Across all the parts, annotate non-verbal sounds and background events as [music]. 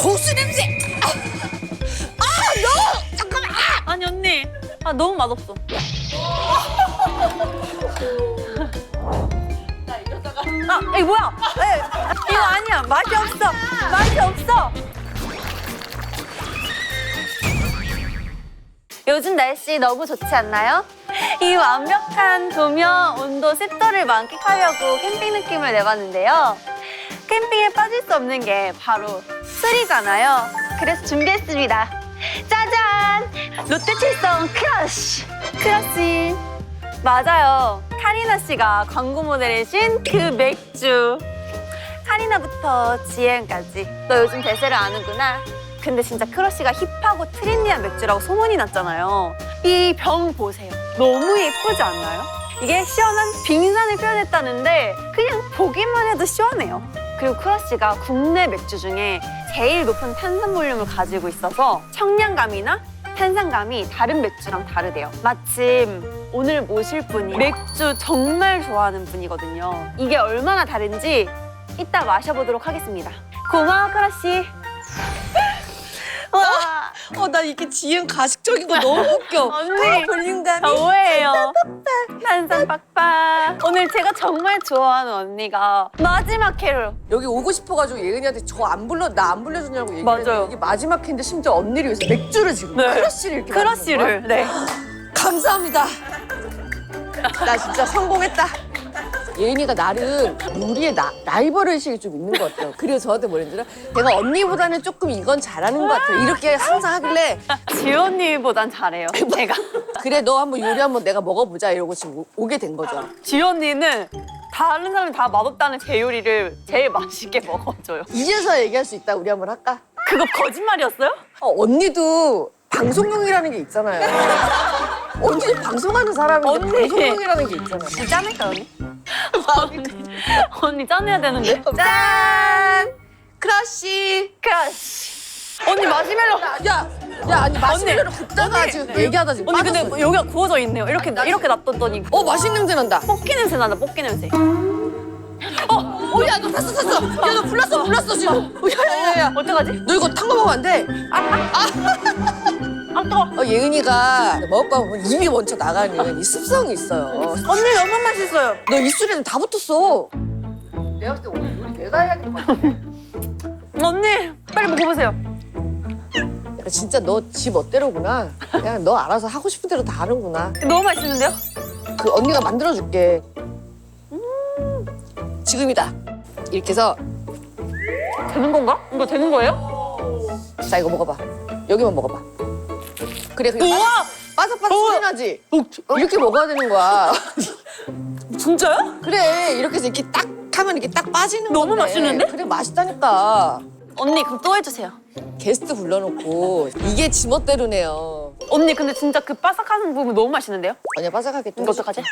고수 냄새. 아, 너 잠깐만. 아! 아니 언니 아 너무 맛없어 아 이거 뭐야 에, 이거 아니야 맛이 없어 맛이 없어 요즘 날씨 너무 좋지 않나요? 이 완벽한 조명, 온도, 습도를 만끽하려고 캠핑 느낌을 내봤는데요. 캠핑에 빠질 수 없는 게 바로 술이잖아요. 그래서 준비했습니다. 짜잔! 롯데칠성 크러쉬! 크러쉬. 맞아요. 카리나 씨가 광고 모델이신 그 맥주. 카리나부터 지혜은까지. 너 요즘 대세를 아는구나. 근데 진짜 크러쉬가 힙하고 트렌디한 맥주라고 소문이 났잖아요. 이 병 보세요. 너무 예쁘지 않나요? 이게 시원한 빙산을 표현했다는데 그냥 보기만 해도 시원해요. 그리고 크러쉬가 국내 맥주 중에 제일 높은 탄산 볼륨을 가지고 있어서 청량감이나 탄산감이 다른 맥주랑 다르대요. 마침 오늘 모실 분이 맥주 정말 좋아하는 분이거든요. 이게 얼마나 다른지 이따 마셔보도록 하겠습니다. 고마워, 크러쉬. 와, 어, 나 이게 지은 가식적인 거 너무 웃겨. 언니. 볼륨감이. 저 오해예요. 탄산 빡빡. 오늘 제가 정말 좋아하는 언니가 마지막 회로 여기 오고 싶어가지고 예은이한테 저 안 불러 나 안 불러주냐고 얘기했는데 맞아요. 이게 마지막 회인데 심지어 언니를 위해서 맥주를 지금 네. 크러쉬를 이렇게 크러쉬를 네. 감사합니다. 나 진짜 성공했다. 예은이가 나름 요리에 나, 라이벌 의식이 좀 있는 것 같아요. 그래서 저한테 뭐랬더라? 내가 언니보다는 조금 이건 잘하는 것 같아요. 이렇게 항상 하길래 [laughs] 지언니보단 잘해요. [laughs] 제가. 그래 너 한번 요리 한번 내가 먹어보자 이러고 지금 오- 오게 된 거죠. 지 언니는 다른 사람이 다 맛없다는 제 요리를 제일 맛있게 [laughs] 먹어줘요. 이제서 얘기할 수 있다. 우리 한번 할까? 그거 거짓말이었어요? 어, 언니도 방송용이라는 게 있잖아요. 언니도 방송하는 사람인데 언니. 방송용이라는 게 있잖아요. 진짜 짠할까요, 언니? 언니, 언니 짠해야 되는데. 짠! 크러쉬! 크러쉬. 언니 마시멜로. 야, 야 아니 마시멜로 굽다가 언니. 지금 얘기하다 지금 언니 근데 빠졌어. 여기가 구워져 있네요. 이렇게 이렇게 놔뒀더니 어 맛있는 냄새 난다. 볶기 냄새 나다. 볶기 냄새. 어, 야, 너 탔어, 탔어. 야, 너 불났어, 불났어, 지금. 어, 야, 야, 야, 야. 어떡하지? 너 이거 탄 거 먹으면 안 돼. 아 뜨거. 어, 예은이가 먹을 거 보면 입이 먼저 나가는 이 습성이 있어요. 언니 너무 맛있어요. 너 입술에는 다 붙었어. 내가 볼때 오늘 요리 내가 해야 될것 같아. 언니 빨리 먹어보세요. 진짜 너 집 멋대로구나. 그냥 너 알아서 하고 싶은 대로 다 하는구나. 너무 맛있는데요? 그 언니가 만들어줄게. 지금이다. 이렇게 해서 되는 건가? 이거 되는 거예요? 자 이거 먹어봐. 여기만 먹어봐. 그래 그냥 우와! 바삭바삭 소리 나지. 이렇게 먹어야 되는 거야. [laughs] 진짜요? 그래 이렇게 해서 이렇게 딱 하면 이렇게 딱 빠지는 너무 건데. 맛있는데? 그래 맛있다니까. 언니 그럼 또 해주세요. 게스트 불러놓고 이게 지멋대로네요. 언니 근데 진짜 그 바삭한 부분 너무 맛있는데요? 언니 바삭하게 또 이거 어떡하지?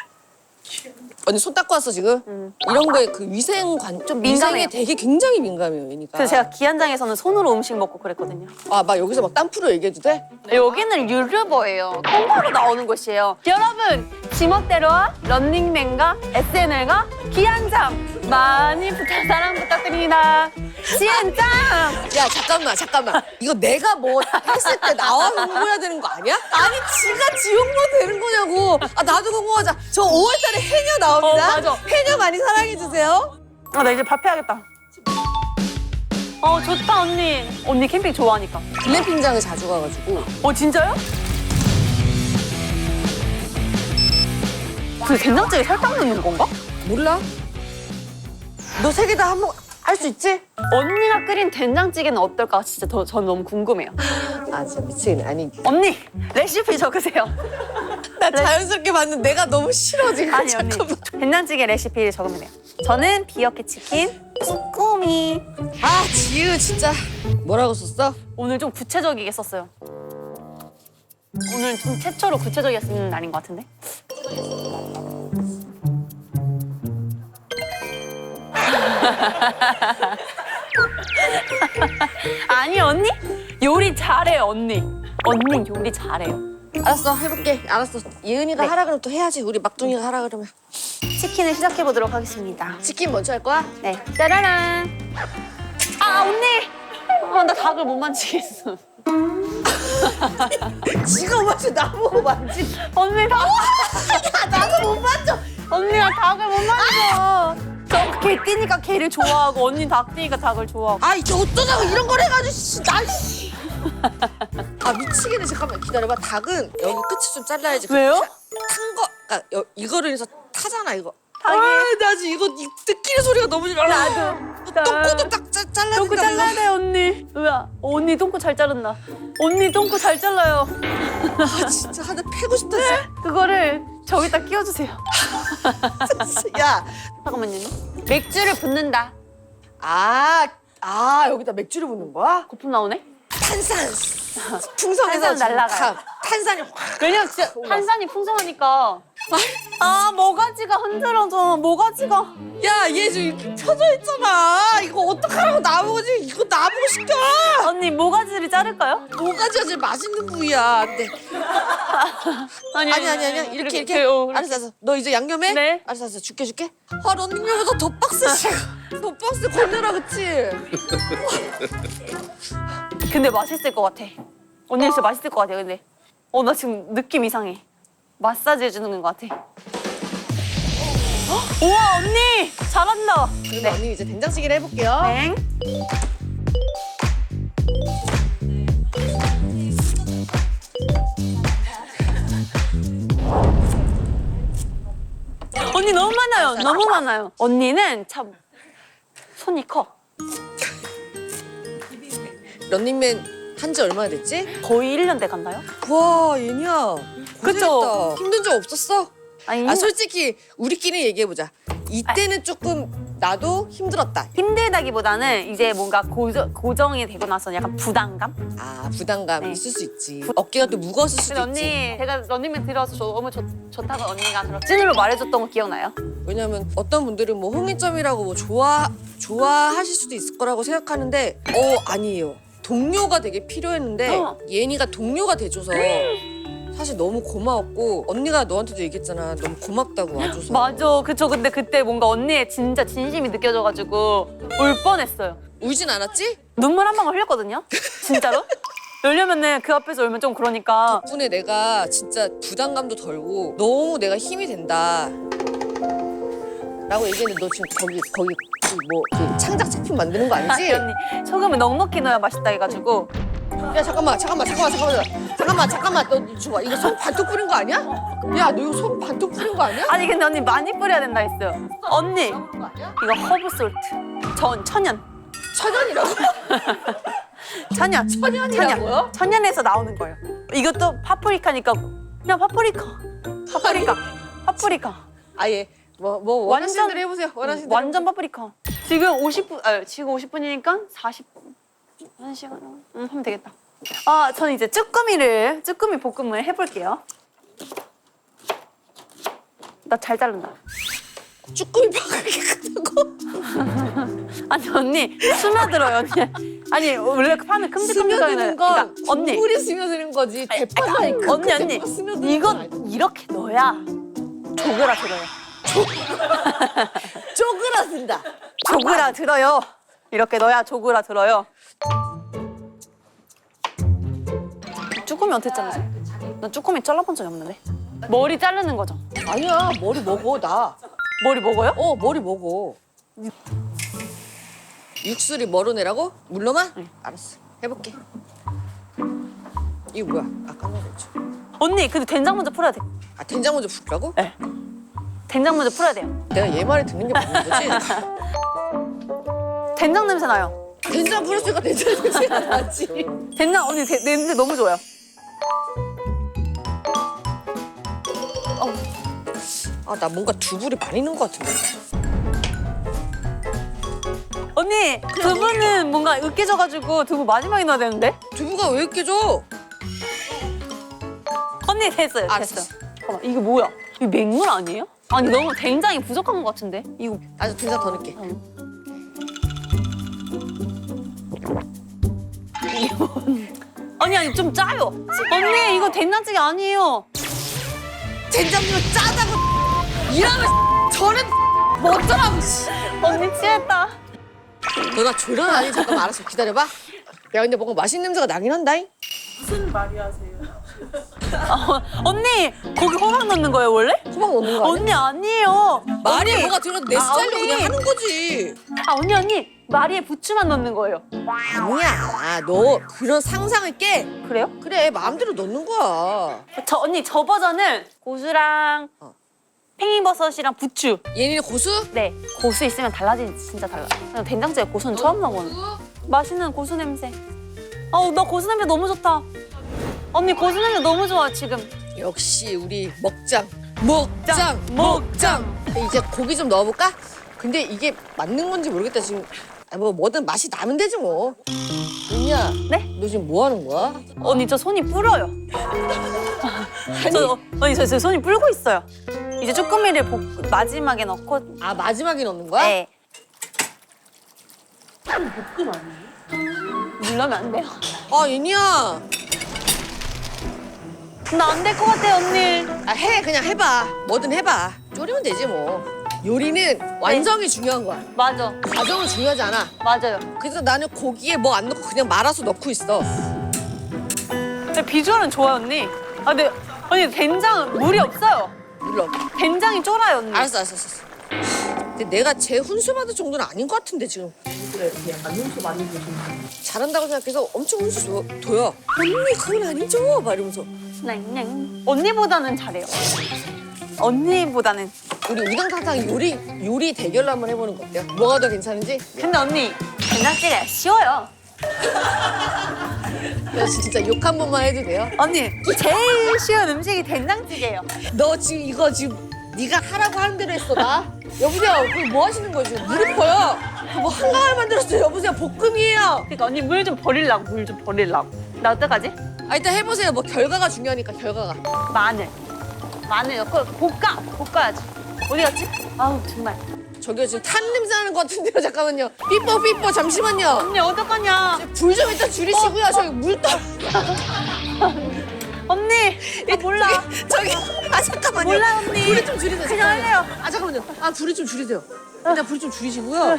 언니 손 닦고 왔어 지금? 음. 이런 거에 그 위생 관, 좀 민감해요. 위생에 되게 굉장히 민감해요, 얘니까. 그래서 제가 기한장에서는 손으로 음식 먹고 그랬거든요. 아, 막 여기서 막 땀프로 얘기해도 돼? 여기는 유튜버예요. 통화로 나오는 곳이에요. 여러분, 지멋대로와 런닝맨과 SNL과 기한장 많이 부탁 사랑 부탁드립니다. 지한장! 야, 잠깐만, 잠깐만. 이거 내가 뭐 했을 때 나와 홍보해야 되는 거 아니야? 아니, 지가 지용만 되는 거냐고. 아, 나도 홍보하자. 저 5월달에 해녀 나옵니다. 어, 맞아. 해녀 많이 사랑해주세요. 아, 나 이제 밥 해야겠다. 어, 좋다, 언니. 언니 캠핑 좋아하니까. 글램핑장을 자주 가가지고. 어, 진짜요? 그 된장찌개 설탕 넣는 건가? 몰라? 너 세 개 다 한 번 할 수 있지? 언니가 끓인 된장찌개는 어떨까? 진짜 더, 전 너무 궁금해요. 아, 진짜 미치겠네. 아니, 언니, 레시피 적으세요. 나 자연스럽게 봤는데 내가 너무 싫어, 지금. 아니, 언니. 된장찌개 레시피 적으면 돼요. 저는 비어케 치킨, 쭈꾸미. 아, 지우, 진짜. 뭐라고 썼어? 오늘 좀 구체적이게 썼어요. 오늘 좀 최초로 구체적이게 쓰는 날인 것 같은데? [laughs] 아니 언니 요리 잘해요 언니 언니 요리 잘해요 알았어, 해볼게. 알았어. 예은이가 네. 하라 그러면 또 해야지. 우리 막둥이가 하라 그러면. 치킨을 시작해 보도록 하겠습니다 치킨 먼저 할 거야? 네 짜라란 아 언니 어, 나 닭을 못 만지겠어. [laughs] 지가 맞지 나보고 만지. 언니 닭. 야 나도 못 만져. 언니가 닭을 못 만져. 저개 뛰니까 개를 좋아하고 언니 닭 뛰니까 닭을 좋아하고. 아 이게 어쩌자고 이런 걸 해가지고 씨, 나 씨. [laughs] 아 미치겠네 잠깐만 기다려봐 닭은 여기 끝이 좀 잘라야지 왜요? 탄거 그러니까 여- 이거를 해서 타잖아 이거 닭이- 아나 지금 이거 이 뜯기는 소리가 너무 싫어 나도. 똥꼬도 딱 짜- 잘라야 똥꼬 된다 잘라야 돼 언니. 으아, 언니 똥꼬 잘 자른다. 언니 똥꼬 잘 잘라요. 아 진짜 하나 패고 싶다 진짜. 그거를 저기다 끼워주세요. [laughs] 야 잠깐만요. 맥주를 붓는다. 아, 아 여기다 맥주를 붓는 거야? 거품 나오네. 탄산 풍성해서 탄산 지금 날라가요. 다- 탄산이 확 왜냐면 진짜 탄산이 풍성하니까. 아 모가지가 흔들어져. 모가지가. 야, 얘 지금 펴져 있잖아. 이거 어떡하라고 나보고 지금 이거 나보고 시켜. 언니 모가지를 자를까요? 뭐가지가 제일 맛있는 부위야. 근데 [laughs] 아니 아니 아니 아니 이렇게 이렇게. 어. 알았어 알았어. 너 이제 양념해? 네. 알았어 알았어. 줄게 줄게. 아 런닝맨보다 더 빡세 지금. [laughs] 더 빡세 건네라 그치? 근데 맛있을 것 같아. 언니 진짜 맛있을 것 같아. 근데 어 나 지금 느낌 이상해. 마사지 해주는 것 같아. 헉, 우와 언니 잘한다. 그럼 언니 이제 된장찌개를 해볼게요. 땡. 언니 너무 많아요. 너무 많아요. 언니는 참 손이 커. 런닝맨 한 지 얼마나 됐지? 거의 1년 돼 갔나요? 와 얘냐. 그쵸? 힘든 적 없었어? 아니 아 솔직히 우리끼리 얘기해보자. 이때는 조금 나도 힘들었다. 힘들다기보다는 이제 뭔가 고정, 고정이 되고 나서 약간 부담감? 아 부담감 네. 있을 수 있지. 어깨가 또 무거웠을 수도 근데 있지. 언니 제가 런닝맨 들어와서 저 너무 좋, 좋다고 언니가 그렇게 찐으로 말해줬던 거 기억나요? 왜냐면 어떤 분들은 뭐 홍일점이라고 뭐 좋아 좋아하실 수도 있을 거라고 생각하는데 어 아니에요. 동료가 되게 필요했는데 어. 예니가 동료가 돼줘서 사실 너무 고마웠고 언니가 너한테도 얘기했잖아. 너무 고맙다고 와줘서. 맞아 그쵸 근데 그때 뭔가 언니의 진짜 진심이 느껴져가지고 울 뻔했어요 울진 않았지? 눈물 한 방울 흘렸거든요 진짜로 [laughs] 왜냐면은 그 앞에서 울면 좀 그러니까 덕분에 내가 진짜 부담감도 덜고 너무 내가 힘이 된다. 라고 얘기했는데 너 지금 거기 거기 뭐그 창작 제품 만드는 거 아니 아니지? 언니 소금을 넉넉히 넣어야 맛있다 해가지고 야 잠깐만 잠깐만 잠깐만 잠깐만. 잠깐만 잠깐만. 너 줘봐. 이거 손 반통 뿌린 거 아니야? 야 너 이거 손 반통 뿌린 거 아니야? 아니 근데 언니 많이 뿌려야 된다 했어요 언니 이거 허브 솔트. 전 천연. 천연이라고? [laughs] 천연. 천연이라고요? 천연. 천연에서 나오는 거예요. 이것도 파프리카니까. 그냥 파프리카. 파프리카. 파프리카. 아예. 뭐뭐 완전- 원하시는 대로 해보세요. 원하시는 대로. 완전 파프리카. 지금 50분, 아, 지금 50분이니까 40분. 한 시간 음, 하면 되겠다. 아, 저는 이제 쭈꾸미를, 쭈꾸미 볶음을 해볼게요. 나 잘 자른다. 쭈꾸미 그렇게 크다고? [laughs] 아니, 언니, 스며들어요, 언니. 아니, 원래 파는 큼직큼직하게 스며드는 건 그러니까, 언니. 국물이 스며드는 거지 대파가 아니, 그 언니, 언니. 이건. 이렇게 넣어야 조그라들어요. 쪼그라든다 [laughs] 조그라들어요. 이렇게 넣어야 조그라들어요. 쭈꾸미 어떻게 자르지? 난 쭈꾸미 잘라본 적이 없는데. 머리 자르는 거죠. 아니야 머리 먹어 나 머리 먹어요? 어 머리 먹어 육수를 뭐로 내라고? 물로만? 알았어 해볼게 이거 뭐야? 아까 넣었죠 언니, 근데 된장 먼저 풀어야 돼. 아 된장 먼저 부으라고? 네. 된장 먼저 풀어야 돼요. 내가 얘 말을 듣는 게 맞는 거지? [laughs] 된장 냄새 나요. 된장 부렸으니까 된장 냄새가 나지 된장 언니 대- 냄새 너무 좋아요. 아 나 뭔가 두부를 많이 넣은 것 같은데 언니, 두부는 뭔가 으깨져가지고 두부 마지막에 넣어야 되는데? 두부가 왜 이렇게 줘? 언니 됐어요, 알았어. 됐어. 잠깐만, 이게 뭐야? 이거 맹물 아니에요? 아니 너무 된장이 부족한 것 같은데? 이거 아주 된장 더 넣을게 아니 아니 좀 짜요. 언니 이거 된장찌개 아니에요. 된장면 짜다고 이러면 저는 뭐더라고 언니 취했다. 너 나 조련하니 잠깐만 알았어 기다려봐 야 근데 뭔가 맛있는 냄새가 나긴 한다잉. 무슨 말이 하세요? 어, 언니 거기 호박 넣는 거예요 원래? 호박 넣는 거 아니야? 언니 아니에요. 말이 언니. 뭐가 들어도 내 아, 스타일로 언니. 그냥 하는 거지. 아 언니 언니 마리에 부추만 넣는 거예요. 아니야. 너 그런 상상을 깨. 그래요? 그래 마음대로 넣는 거야. 저 언니 저 버전은 고수랑 어. 팽이버섯이랑 부추. 얘네는 고수? 네 고수 있으면 달라지지 진짜 달라. 그냥 된장찌개 고수는 처음 먹어는. 맛있는 고수 냄새. 아우 나 고수 냄새 너무 좋다. 언니 고수 냄새 너무 좋아 지금. 역시 우리 먹장. 먹장. 먹장. 이제 고기 좀 넣어볼까? 근데 이게 맞는 건지 모르겠다 지금. 아, 뭐 뭐든 맛이 나면 되지 뭐. 은야. 네? 너 지금 뭐 하는 거야? 언니 저 손이 불어요. [laughs] 저 언니 저, 저 손이 불고 있어요. 이제 쭈꾸미를 볶, 마지막에 넣고 아 마지막에 넣는 거야? 네 볶음 아니에요? 물러면 안 돼요. 아 윤이야. 나 안 될 것 같아 언니. 아 해 그냥 해봐. 뭐든 해봐. 졸이면 되지 뭐. 요리는 완성이 중요한 거야. 맞아 과정은 중요하지 않아. 맞아요. 그래서 나는 고기에 뭐 안 넣고 그냥 말아서 넣고 있어. 근데 비주얼은 좋아요 언니. 아 근데 언니 된장 물이 없어요. 물론. 된장이 쫄아요 언니. 알았어, 알았어, 알았어. 근데 내가 제 훈수 받을 정도는 아닌 것 같은데 지금 그래 약간 눈수 많이 보시는 잘한다고 생각해서 엄청 훈수 줘, 둬요. 언니 그건 아니죠? 막 이러면서 냥 언니보다는 잘해요. 언니보다는. 우리 우당탕탕 요리 요리 대결로 한번 해보는 거 어때요? 뭐가 더 괜찮은지? 근데 언니 된장찌개 쉬워요. 나 진짜 욕 한 번만 해도 돼요? 언니 제일 쉬운 음식이 된장찌개예요. 너 지금 이거 지금 네가 하라고 하는 대로 했어 나? 여보세요, 그뭐 하시는 거예요 지금? 물이 퍼요. 그뭐 한강을 만들었어요. 여보세요, 볶음이에요. 그러니까 언니 물 좀 버리려고 물 좀 버리려고. 나 어떡하지? 아 일단 해보세요. 뭐 결과가 중요하니까 결과가. 마늘. 마늘 넣고 볶아. 볶아야지. 어디 갔지? 아우 정말. 저기요 지금 탄 냄새 나는 것 같은데요. 잠깐만요. 삐뽀 삐뽀 잠시만요. 언니 어떡하냐? 불 좀 일단 줄이시고요. 저기 물 떠. [laughs] 언니 나 몰라. 저기 아 잠깐만요. 몰라, 언니. 불을 좀 줄이세요. 그냥 할래요. 아 잠깐만요. 아 불을 좀 줄이세요. 일단 불을 좀 줄이시고요.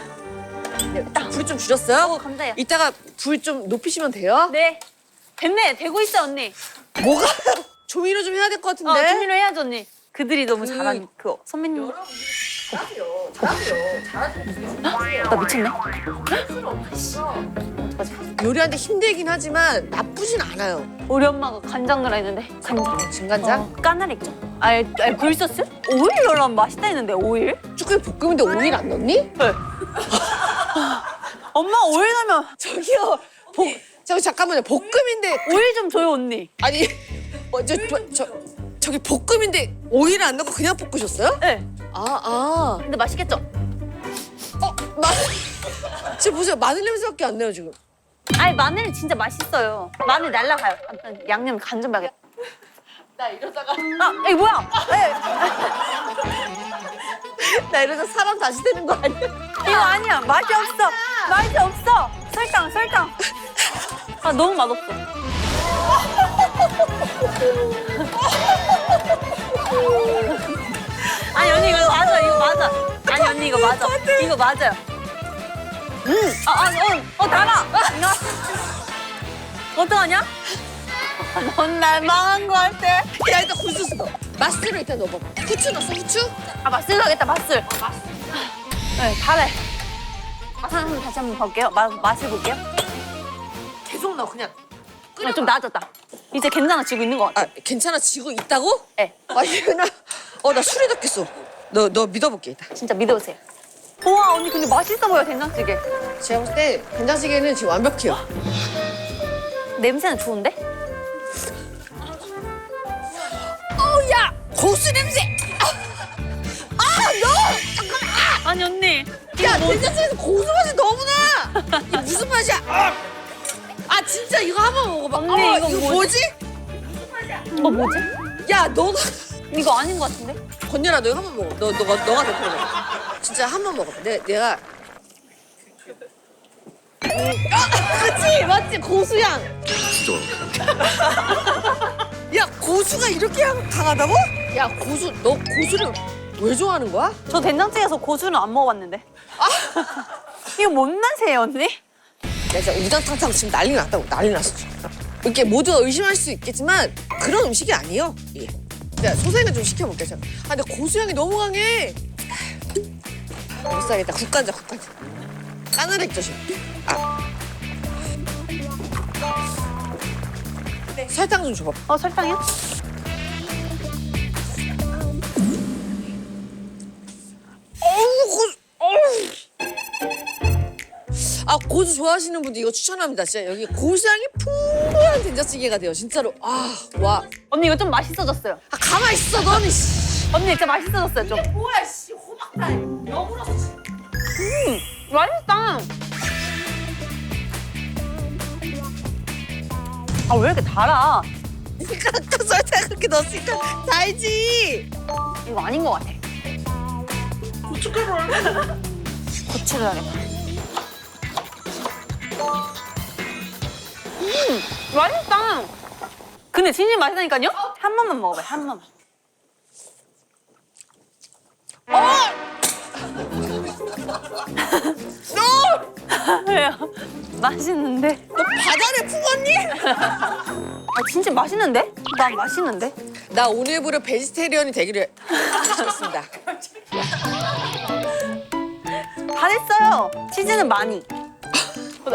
네, 딱 불을 좀 줄였어요. 어 감사해요. 이따가 불 좀 높이시면 돼요. 네. 됐네. 되고 있어 언니. 뭐가 [laughs] 조미료 좀 해야 될것 같은데. 어 준비를 해야죠 언니. 그들이 너무 그- 잘하니 그 선배님. 잘하세요. 잘하세요. 잘하세요. 나 미쳤네. 요리하는데 힘들긴 하지만 나쁘진 않아요. 우리 엄마가 간장 넣으라 했는데 간장. 진간장? 어, 까나리 있죠? 알, 알 굴소스? 오일 넣으면 맛있다 했는데 오일? 쭈꾸미 볶음인데 오일 안 넣니? 네. [laughs] 엄마 오일 넣으면 저기요. 볶 저기 잠깐만요. 볶음인데 오일 좀 줘요 언니. 아니 어, 저, 저, 저 저기 볶음인데 오일 안 넣고 그냥 볶으셨어요? 네. 아 아. 근데 맛있겠죠? 어 마. 지금 보세요. 마늘 냄새밖에 안 나요 지금. 아니 마늘 진짜 맛있어요. 마늘 날라가요. 아무튼 양념 간좀 봐야겠다. 나 이러다가 아 이거 뭐야? 네. [laughs] 나 이러다 사람 다시 되는 거 아니야? 이거 아니야. 맛이 없어. 맛이 없어. 설탕 설탕. 아 너무 맛없어. [laughs] 아니 언니 이거 맞아 이거 맞아. 아니 언니 이거 맞아. 이거 맞아요. 음. 아, 아, 어, 어 달아. [laughs] 어떡하냐? [laughs] 넌 날 망한 거 같아. 야 일단 굴소스 넣어. 맛술을 일단 넣어봐. 후추 넣었어 후추? 아 맛술 가겠다 맛술. 네 달래. 맛 한번 다시 한번 볼게요. 맛 맛을 볼게요. 계속 넣어 그냥. 아, 좀 나아졌다. 이제 괜찮아지고 있는 것 같아. 아 괜찮아지고 있다고? 네. 아 얘나 어나 술이 덮겠어. 너 너 믿어볼게 일단. 진짜 믿어보세요. 우와 언니 근데 맛있어 보여 된장찌개. 제가 봤을 때 된장찌개는 지금 완벽해요. 냄새는 좋은데? 어야 고수 냄새. 아 너. 아니 언니. 야 된장찌개에서 고수 맛이 너무 나. 이게 무슨 맛이야? 아, 아 진짜 이거 한 번 먹어봐. 언니, 어, 이거 뭐지? 어 뭐지? 야 너가 이거 아닌 것 같은데? 건열아 너 이거 한 번 먹어. 너 너가 너가 대표 먹어. 진짜 한 번 먹어봐. 내 내가. 아, 그치 맞지 고수향. [laughs] 야 고수가 이렇게 향 강하다고? 야 고수 너 고수를 왜 좋아하는 거야? 저 된장찌개에서 고수는 안 먹어봤는데. [laughs] 이거 뭔 맛이에요 언니? 야, 진짜 우당탕탕 지금 난리 났다고 난리 났어. 이렇게 모두가 의심할 수 있겠지만 그런 음식이 아니에요. 이게. 야, 소세는 좀 시켜볼게. 요 아, 근데 고수향이 너무 강해. 못 살겠다. 국간자, 국간자. 까나리 조심. 아. 설탕 좀 줘봐. 어 설탕이요? 아 고수 좋아하시는 분들 이거 추천합니다 진짜 여기 고수향이 풍부한 된장찌개가 돼요 진짜로 아 와 언니 이거 좀 맛있어졌어요. 아, 가만 있어 너는 씨. 언니 진짜 맛있어졌어요 좀. 뭐야 씨 호박달 영으로 맛있다. 아 왜 이렇게 달아? 그러니까 아까 설탕 그렇게 넣었으니까 달지 이거 아닌 것 같아. 고춧가루 얼마나 고추를 하겠다. 음, 맛있다. 근데 진짜 맛있다니까요? 한 번만 먹어봐요, 한 번만. 어! [laughs] 왜요? 맛있는데? 너 바다를 품었니? [laughs] 아, 진짜 맛있는데? 나 맛있는데? 나 오늘부로 베지테리언이 되기를 하겠습니다 다 됐어요. 치즈는 많이.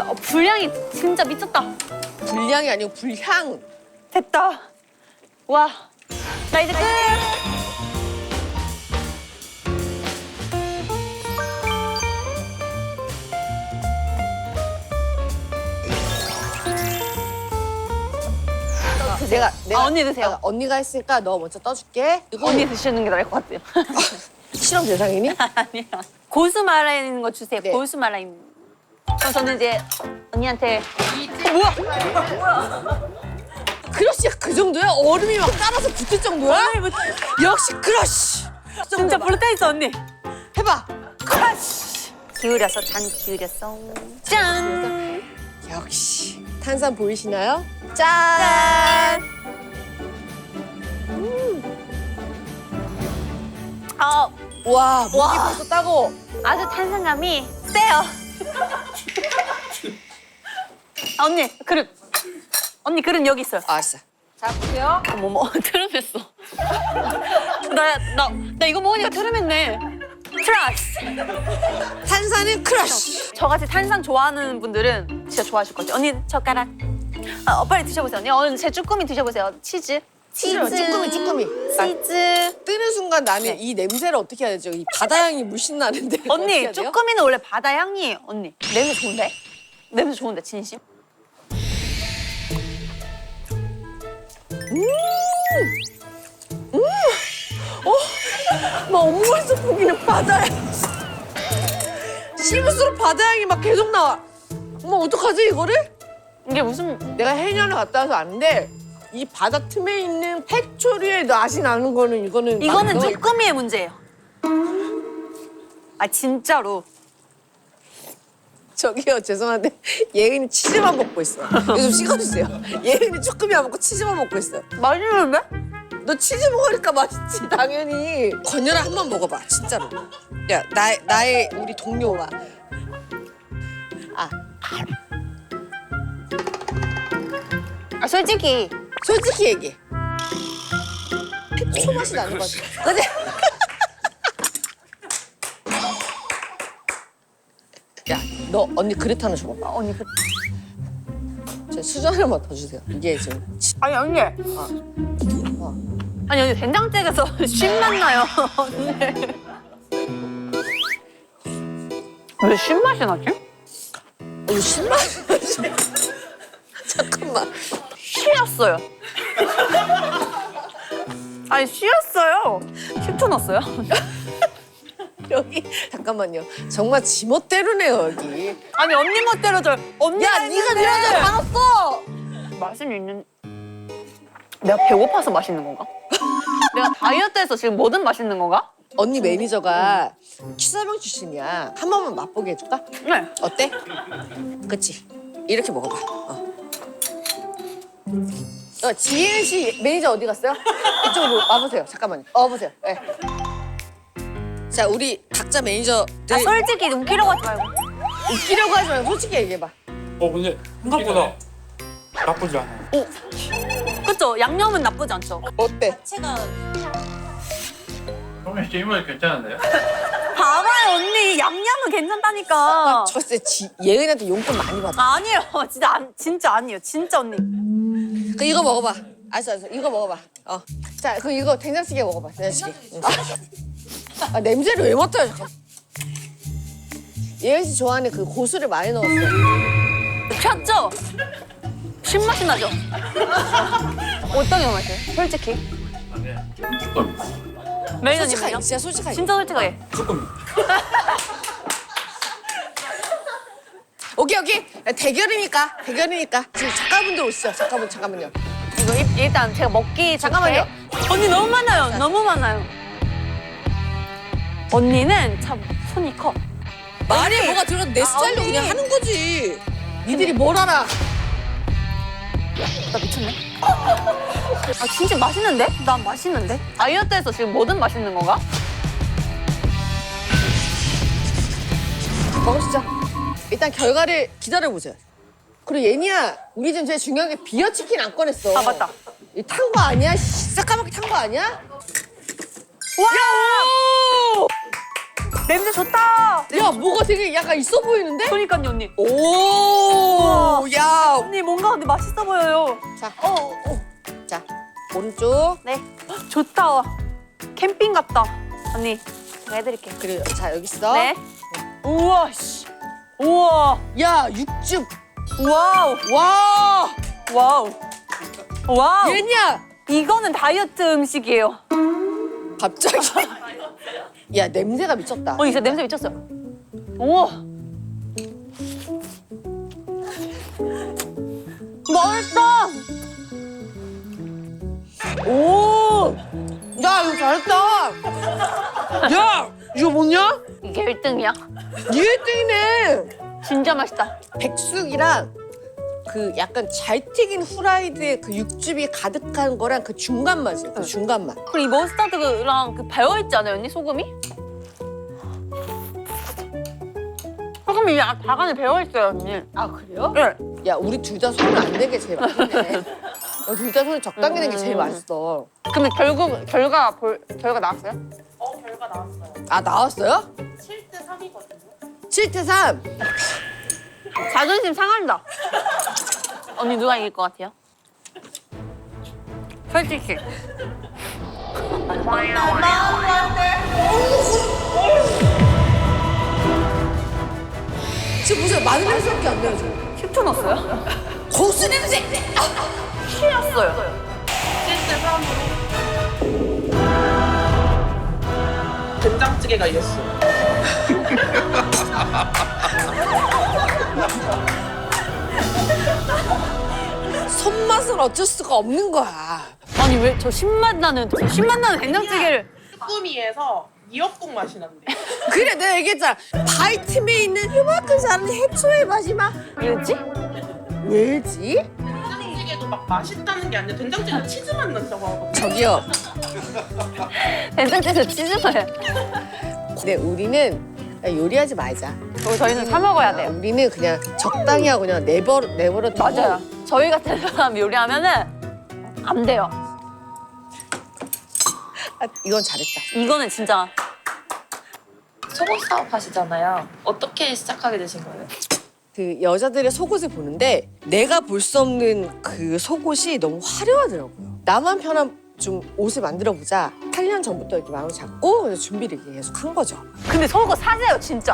어, 분량이 진짜 미쳤다. 불량이 아니고 불향 됐다. 와. 나 이제 끝. 내가 내가 아, 언니 드세요. 아, 언니가 했으니까 너 먼저 떠줄게 이거 언니 드시는 게 나을 것 같아요. [laughs] 실험 대상이니? 아니야. 고수 말아있는 거 주세요. 네. 고수 말아있는. 그럼 저는 이제 언니한테 어, 뭐야? 크러쉬가 그 정도야? 얼음이 막 따라서 붙을 정도야? 역시 크러쉬! 진짜 있어 언니. 해봐! 크러쉬. 기울여서 잔 기울였어. 짠. 역시 탄산 보이시나요? 짠! 아 와 목이 와. 벌써 따고 아주 탄산감이 세요. 아, 언니 그릇. 언니 그릇 여기 있어요. 알았어 자 보세요. 어머머 트름했어. 나나 나 이거 먹으니까 트름했네. 트러스. 탄산은 크러쉬! 저같이 탄산 좋아하는 분들은 진짜 좋아하실 것 같아요. 언니 젓가락. 아, 어, 빨리 드셔보세요. 언니 오늘 제 쭈꾸미 드셔보세요. 치즈. 치즈, 쭈꾸미, 쭈꾸미. 치즈. 뜨는 순간 나는 이 냄새를 어떻게 해야 되죠? 이 바다 향이 물씬 나는데 언니? 쭈꾸미는 원래 바다 향이에요. 언니 냄새 좋은데? 냄새 좋은데 진심? 막 업무에서 보기는 바다 향 씹을수록 바다 향이 막 계속 나와 어머 어떡하지 이거를? 이게 무슨 내가 해녀를 갔다 와서 아는데 이 바다 틈에 있는 해초류의 맛이 나는 거는 이거는 이거는 막 너- 쭈꾸미의 문제예요. 아 진짜로. [laughs] 저기요 죄송한데 예은이 치즈만 먹고 있어. 이거 좀 찍어주세요. 예은이 쭈꾸미 안 먹고 치즈만 먹고 있어. 맛있는데? 너 치즈 먹으니까 맛있지 당연히. 건열아 한 번 먹어봐 진짜로. 야 나의 나의 우리 동료와. 아. 아 솔직히. 솔직히 얘기해. 해초 맛이 나는 거지? 근데 야 너 언니 그릇 하나 줘봐 아, 언니 그 저 수저 하나만 더 주세요 이게 지금 치- 아니 언니. 어. 아니 언니 된장찌개에서 쉰맛 나요. 언니. 왜 쉰맛이 나지? 이거 신맛 [laughs] 잠깐만 쉬었어요. 아니 쉬었어요. 식초 넣었어요? [laughs] 여기 잠깐만요 정말 지멋대로네요 여기 아니 언니 멋대로 저 언니 야 네가 밀어줘 다 넣었어 맛은 있는. 내가 배고파서 맛있는 건가? [laughs] 내가 다이어트해서 지금 뭐든 맛있는 건가? 언니 매니저가 취사병 출신이야 한 번만 맛보게 해줄까? 네. 어때? 그치 이렇게 먹어봐 어. 어, 지혜은 씨 매니저 어디 갔어요? 이쪽으로 와보세요 잠깐만요 어, 와보세요 네. 자 우리 각자 매니저들 아 솔직히 웃기려고 하지 말고. 웃기려고 하지 말고 솔직히 얘기해봐 어 근데 생각보다 나쁘지 않아요. 그쵸? 양념은 나쁘지 않죠? 어때? 형님 질문이 괜찮은데요? 봐봐요 언니 양념은 괜찮다니까. 저 진짜 지, 예은이한테 용돈 많이 받아. 아니에요 [laughs] 진짜 안, 진짜 아니에요 진짜 언니. 그 이거 먹어봐. 알았어, 알았어. 이거 먹어봐. 어. 자, 그 이거 된장찌개 먹어봐. 된장찌개. 응. 아, 냄새를 왜 맡아요, 잠깐. 예은 씨 좋아하는 그 고수를 많이 넣었어. 폈죠? 신맛이 나죠? 어떤 게 맛이에요? 솔직히. 조금 매니저님은요? 솔직하게, 진짜 솔직하게. 진짜 솔직하게. 조금 오케이, 오케이. 야, 대결이니까, 대결이니까. 지금 작가분들 오시죠. 작가분, 잠깐만요. 이거 일- 일단 제가 먹기 잠깐만요. 좋게. 언니 너무 많아요. 너무 많아요. 언니는 참 손이 커. 말이 뭐가 들어도 내 스타일로 언니. 그냥 하는 거지. 니들이 뭘 알아? 나 미쳤네. [laughs] 아 진짜 맛있는데? 난 맛있는데? 다이어트해서 지금 뭐든 맛있는 건가? 먹으시죠. 일단 결과를 기다려보세요. 그리고 예니야, 우리 지금 제일 중요한 게 비어 치킨 안 꺼냈어. 아, 맞다. 탄거 아니야? 새까맣게 탄 거 아니야? 와! 냄새 좋다. 야, 뭐가 되게 약간 있어 보이는데? 그러니까요 언니. 오, 야. 언니 뭔가 근데 맛있어 보여요. 자, 어, 어. 자, 오른쪽. 네. 좋다. 캠핑 같다. 언니 제가 해드릴게요. 그리고 자 여기 있어. 네. 우와 씨. 우와. 야, 육즙. 와우. 와, 와우. 와우. 예니야. 이거는 다이어트 음식이에요. 갑자기. 야, 냄새가 미쳤다. 어, 이제 냄새 미쳤어요. 우와. 맛있다. 오, 야, 이거 잘했다. 야, 이거 뭐냐? 이게 1등이야. 니 1등이네. 진짜 맛있다. 백숙이랑 그 약간 잘 튀긴 후라이드의 그 육즙이 가득한 거랑 그 중간 맛이에요. 그 중간 맛. 그리고 이 머스타드랑 그 배어있지 않아요, 언니? 소금이? 소금이 아- 닭 안에 배어있어요, 언니. 아, 그래요? 네. 야, 우리 둘 다 손을 안 대게 제일 맛있네. [laughs] 둘 다 손을 적당히 낸게 제일 맛있어. 그러면 결국 결과 볼 결과 나왔어요? 어 결과 나왔어요. 아, 나왔어요? 7대 3이거든요. 7대 3. 자존심 상한다. 언니 누가 이길 것 같아요? 솔직히. 지금 보세요. 마늘 냄새밖에 안 나요, 지금. 10초 넣었어요? 고수 냄새! 7대 3으로 된장찌개가 이겼어. [laughs] 손맛은 어쩔 수가 없는 거야. 아니 왜 저 신맛 나는 저 신맛 나는 된장찌개를 꾸미에서 미역국 맛이 난대. [laughs] 그래, 내가 얘기했잖아. 바이트에 있는 요만큼 자른 해초의 맛이 막 왜지? 왜지? 된장찌개도 막 맛있다는 게 아니라 된장찌개 치즈만 난다고 하거든. 저기요. [laughs] 된장찌개 치즈만. 근데 우리는 그냥 요리하지 말자. 그리고 저희는 사 먹어야 돼요. 우리는 그냥 적당히 하고 그냥 내버려 내버려 두고 맞아요. 저희 같은 사람 요리하면은 안 돼요. 아, 이건 잘했다. 이거는 진짜 속옷 사업 하시잖아요. 어떻게 시작하게 되신 거예요? 그 여자들의 속옷을 보는데 내가 볼 수 없는 그 속옷이 너무 화려하더라고요. 나만 편한 좀 옷을 만들어 보자. 8년 전부터 이렇게 마음을 잡고 그래서 준비를 계속 한 거죠. 근데 속옷 사세요 진짜.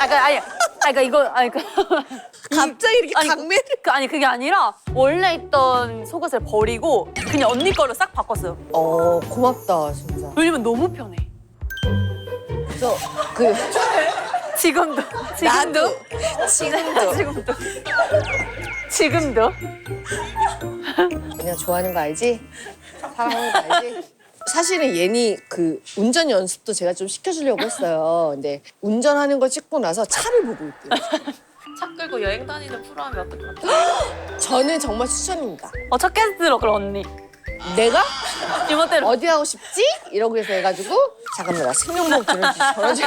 아 그러니까 아니, 아 그러니까 이거 아니 그 [laughs] 갑자기 이렇게 아니, 강매를 그 아니 그게 아니라 원래 있던 속옷을 버리고 그냥 언니 거로 싹 바꿨어요. 어 고맙다 진짜. 왜냐면 너무 편해. 그래서 그 [laughs] 지금도 지금도 지금도 [laughs] 지금도 지금도 그냥 좋아하는 거 알지? 사랑하는 거 알지? 사실은 얘니 그 운전 연습도 제가 좀 시켜주려고 했어요. 근데 운전하는 거 찍고 나서 차를 보고 있대요. [laughs] 차 끌고 여행 다니는 프로 하면 어떨 것 같아요? [gasps] 저는 정말 추천입니다. 어 첫 게스트 들어 그럼 언니 내가 [laughs] 이모대로 어디 가고 싶지? 이러고 해서 해가지고 잠깐만 나 생명복 들어주지 저러지.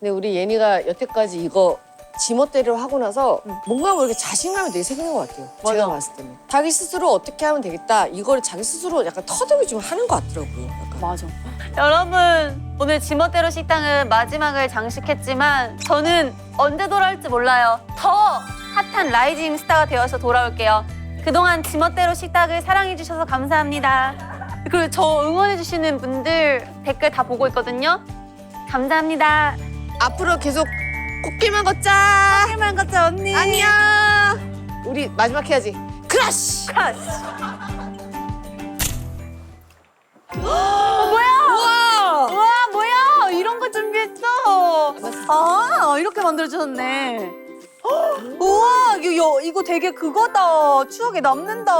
근데 우리 예니가 여태까지 이거 지멋대로 하고 나서 뭔가 모르게 자신감이 되게 생긴 것 같아요. 제가 봤을 때는. 자기 스스로 어떻게 하면 되겠다. 이거를 자기 스스로 약간 터득을 좀 하는 것 같더라고요. 약간. 맞아. 여러분 오늘 지멋대로 식당은 마지막을 장식했지만 저는 언제 돌아올지 몰라요. 더 핫한 라이징 스타가 되어서 돌아올게요. 그동안 지멋대로 식당을 사랑해주셔서 감사합니다. 그리고 저 응원해주시는 분들 댓글 다 보고 있거든요. 감사합니다. 앞으로 계속 꽃길만 걷자. 할만 같자 언니. 안녕. 우리 마지막 해야지. 크러쉬. 크러쉬. 어, 뭐야? 우와. 우와 뭐야? 이런 거 준비했어. 아 이렇게 만들어 주셨네. 헉, 우와 이거 이거 되게 그거다. 추억에 남는다.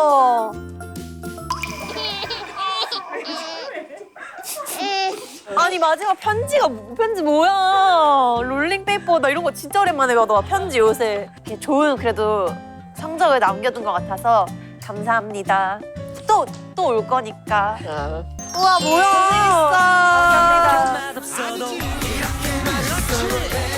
아니 마지막 편지가 뭐, 편지 뭐야? 롤링페이퍼다 이런 거 진짜 오랜만에 받아. 편지 요새 이렇게 좋은 그래도 성적을 남겨둔 것 같아서 감사합니다. 또 또 올 거니까. 아. 우와 뭐야? 재밌어. 감사합니다.